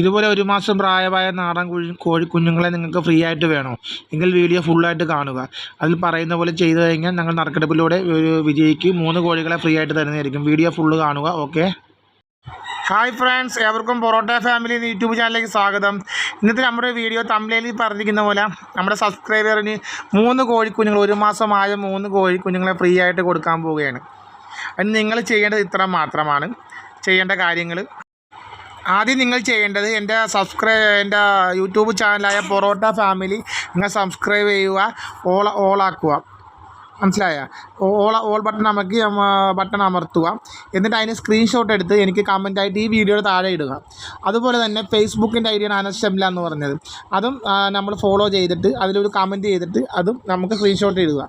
ഇതുപോലെ ഒരു മാസം പ്രായമായ നാടൻ കുഴി കോഴിക്കുഞ്ഞുങ്ങളെ നിങ്ങൾക്ക് ഫ്രീ ആയിട്ട് വേണോ? എങ്കിൽ വീഡിയോ ഫുള്ളായിട്ട് കാണുക. അതിൽ പറയുന്ന പോലെ ചെയ്തു കഴിഞ്ഞാൽ ഞങ്ങൾ നറുക്കെടുപ്പിലൂടെ ഒരു വിജയിക്ക് മൂന്ന് കോഴികളെ ഫ്രീ ആയിട്ട് തരുന്നതായിരിക്കും. വീഡിയോ ഫുള്ള് കാണുക ഓക്കെ ഹായ് ഫ്രണ്ട്സ് ഏവർക്കും പൊറോട്ട ഫാമിലി യൂട്യൂബ് ചാനലിലേക്ക് സ്വാഗതം. ഇന്നത്തെ നമ്മുടെ വീഡിയോ തമിഴിൽ പറഞ്ഞിരിക്കുന്ന പോലെ നമ്മുടെ സബ്സ്ക്രൈബറിന് മൂന്ന് കോഴിക്കുഞ്ഞുങ്ങൾ ഒരു മാസമായ മൂന്ന് കോഴിക്കുഞ്ഞുങ്ങളെ ഫ്രീ ആയിട്ട് കൊടുക്കാൻ പോവുകയാണ്. അതിന് നിങ്ങൾ ചെയ്യേണ്ടത് ഇത്ര മാത്രമാണ്. ചെയ്യേണ്ട കാര്യങ്ങൾ ആദ്യം നിങ്ങൾ ചെയ്യേണ്ടത് എന്റെ സബ്സ്ക്രൈബ് എന്റെ യൂട്യൂബ് ചാനലായ പൊറോട്ട ഫാമിലി നിങ്ങൾ സബ്സ്ക്രൈബ് ചെയ്യുക ഓൾ ഓളാക്കുക മനസ്സിലായ? ഓൾ ഓൾ ബട്ടൺ അമക്കി ബട്ടൺ അമർത്തുക. എന്നിട്ട് അതിന് സ്ക്രീൻഷോട്ട് എടുത്ത് എനിക്ക് കമന്റ് ആയിട്ട് ഈ വീഡിയോയുടെ താഴെ ഇടുക. അതുപോലെ തന്നെ ഫേസ്ബുക്കിന്റെ ഐ ഡിയാണ് അനസ് ഷംല എന്ന് പറഞ്ഞത്. അതും നമ്മൾ ഫോളോ ചെയ്തിട്ട് അതിലൊരു കമന്റ് ചെയ്തിട്ട് അതും നമുക്ക് സ്ക്രീൻഷോട്ട് ഇടുക.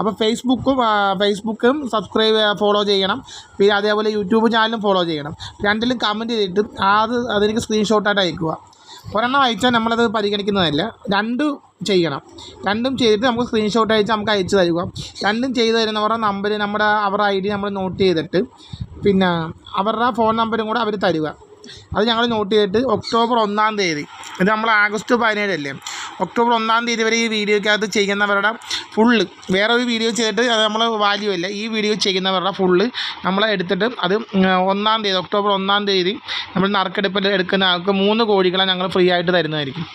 അപ്പോൾ ഫേസ്ബുക്കും ഫേസ്ബുക്കും സബ്സ്ക്രൈബ് ഫോളോ ചെയ്യണം. പിന്നെ അതേപോലെ യൂട്യൂബ് ചാനലും ഫോളോ ചെയ്യണം. രണ്ടിലും കമന്റ് ചെയ്തിട്ട് അത് അതെനിക്ക് സ്ക്രീൻഷോട്ടായിട്ട് അയക്കുക. ഒരെണ്ണം അയച്ചാൽ നമ്മളത് പരിഗണിക്കുന്നതല്ല. രണ്ട് ചെയ്യണം. രണ്ടും ചെയ്തിട്ട് നമുക്ക് സ്ക്രീൻഷോട്ട് അയച്ച് നമുക്ക് അയച്ചു തരിക. രണ്ടും ചെയ്തു തരുന്നവരുടെ നമ്പർ നമ്മുടെ അവരുടെ ഐ ഡി നമ്മൾ നോട്ട് ചെയ്തിട്ട് പിന്നെ അവരുടെ ഫോൺ നമ്പറും കൂടെ അവർ തരിക. അത് ഞങ്ങൾ നോട്ട് ചെയ്തിട്ട് ഒക്ടോബർ ഒന്നാം തീയതി. ഇത് നമ്മൾ ആഗസ്റ്റ് പതിനേഴല്ലേ ഒക്ടോബർ ഒന്നാം തീയതി വരെ ഈ വീഡിയോക്കകത്ത് ചെയ്യുന്നവരുടെ ഫുള്ള് വേറെ ഒരു വീഡിയോ ചെയ്തിട്ട് അത് നമ്മൾ വാല്യൂ അല്ല. ഈ വീഡിയോ ചെയ്യുന്നവരുടെ ഫുള്ള് നമ്മൾ എടുത്തിട്ട് അത് ഒന്നാം തീയതി ഒക്ടോബർ ഒന്നാം തീയതി നമ്മൾ നറുക്കെടുപ്പിൽ എടുക്കുന്ന ആൾക്ക് മൂന്ന് കോഴികളെ ഞങ്ങൾ ഫ്രീ ആയിട്ട് തരുന്നതായിരിക്കും.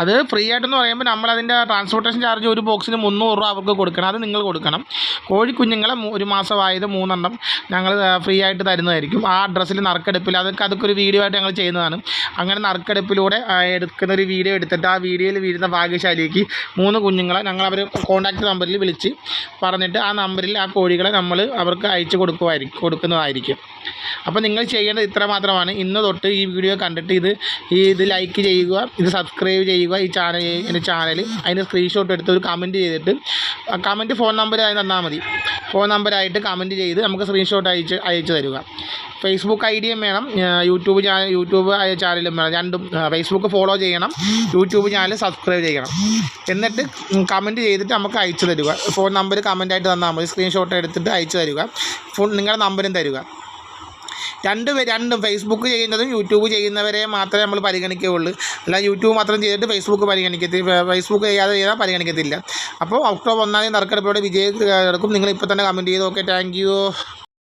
അത് ഫ്രീ ആയിട്ടെന്ന് പറയുമ്പോൾ നമ്മൾ അതിന്റെ ട്രാൻസ്പോർട്ടേഷൻ ചാർജ് ഒരു ബോക്സിന് മുന്നൂറ് രൂപ അവർക്ക് കൊടുക്കണം. അത് നിങ്ങൾ കൊടുക്കണം. കോഴിക്കുഞ്ഞുങ്ങളെ കുഞ്ഞുങ്ങളെ ഒരു മാസമായത് മൂന്നെണ്ണം ഞങ്ങൾ ഫ്രീ ആയിട്ട് തരുന്നതായിരിക്കും. ആ അഡ്രസ്സിൽ നറുക്കെടുപ്പിൽ അതൊക്കെ അതൊക്കെ ഒരു വീഡിയോ ആയിട്ട് ഞങ്ങൾ ചെയ്യുന്നതാണ്. അങ്ങനെ നറുക്കെടുപ്പിലൂടെ എടുക്കുന്ന ഒരു വീഡിയോ എടുത്തിട്ട് ആ വീഡിയോയിൽ വീഴുന്ന ഭാഗ്യശാലിക്ക് മൂന്ന് കുഞ്ഞുങ്ങളെ ഞങ്ങൾ അവർ കോൺടാക്റ്റ് നമ്പറിൽ വിളിച്ച് പറഞ്ഞിട്ട് ആ നമ്പറിൽ ആ കോഴികളെ നമ്മൾ അവർക്ക് അയച്ചു കൊടുക്കുമായിരിക്കും കൊടുക്കുന്നതായിരിക്കും. അപ്പോൾ നിങ്ങൾ ചെയ്യേണ്ടത് ഇത്ര മാത്രമാണ്. ഇന്ന് തൊട്ട് ഈ വീഡിയോ കണ്ടിട്ട് ഇത് ഈ ഇത് ലൈക്ക് ചെയ്യുക ഇത് സബ്സ്ക്രൈബ് ചെയ്യുക ഈ ചാനൽ എന്റെ ചാനൽ അതിന് സ്ക്രീൻഷോട്ട് എടുത്ത് ഒരു കമന്റ് ചെയ്തിട്ട് കമന്റ് ഫോൺ നമ്പറായി തന്നാൽ മതി. ഫോൺ നമ്പറായിട്ട് കമന്റ് ചെയ്ത് നമുക്ക് സ്ക്രീൻഷോട്ട് അയച്ച് അയച്ചു തരിക. ഫേസ്ബുക്ക് ഐ ഡിയും വേണം. യൂട്യൂബ് ചാനൽ യൂട്യൂബ് ചാനലും വേണം. രണ്ടും ഫേസ്ബുക്ക് ഫോളോ ചെയ്യണം. യൂട്യൂബ് ചാനൽ സബ്സ്ക്രൈബ് ചെയ്യണം. എന്നിട്ട് കമന്റ് ചെയ്തിട്ട് നമുക്ക് അയച്ചു തരിക. ഫോൺ നമ്പർ കമന്റായിട്ട് തന്നാൽ മതി. സ്ക്രീൻഷോട്ട് എടുത്തിട്ട് അയച്ചു തരിക. ഫോൺ നിങ്ങളുടെ നമ്പരും തരിക. രണ്ട് രണ്ടും ഫേസ്ബുക്ക് ചെയ്യുന്നതും യൂട്യൂബ് ചെയ്യുന്നവരെ മാത്രമേ നമ്മൾ പരിഗണിക്കുകയുള്ളൂ. അല്ല യൂട്യൂബ് മാത്രം ചെയ്തിട്ട് ഫേസ്ബുക്ക് പരിഗണിക്കത്തില്ല ഫേസ്ബുക്ക് ചെയ്യാതെ ചെയ്താൽ പരിഗണിക്കത്തില്ല. അപ്പോൾ ഒക്ടോബർ ഒന്നാം തീയതി നറുക്കെടുപ്പോടെ വിജയം എടുക്കും നിങ്ങൾ ഇപ്പോൾ തന്നെ കമന്റ് ചെയ്ത് ഓക്കെ താങ്ക്